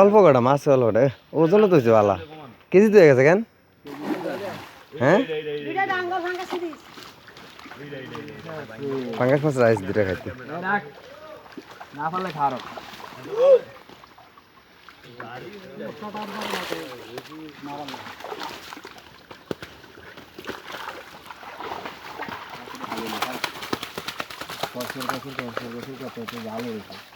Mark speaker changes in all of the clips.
Speaker 1: অল্প কটা মাছ অল্প কটা। ওজন তো হয়েছে বালা। কেজি তো হয়ে গেছে কেন? হ্যাঁ? পাঙ্গাস মাছ রাইস দুটা খাইতে।
Speaker 2: না পারলে খারো কসুর কসুর কসুর কসুর কত ভালো হয়েছে।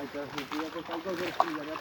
Speaker 2: আইয়েন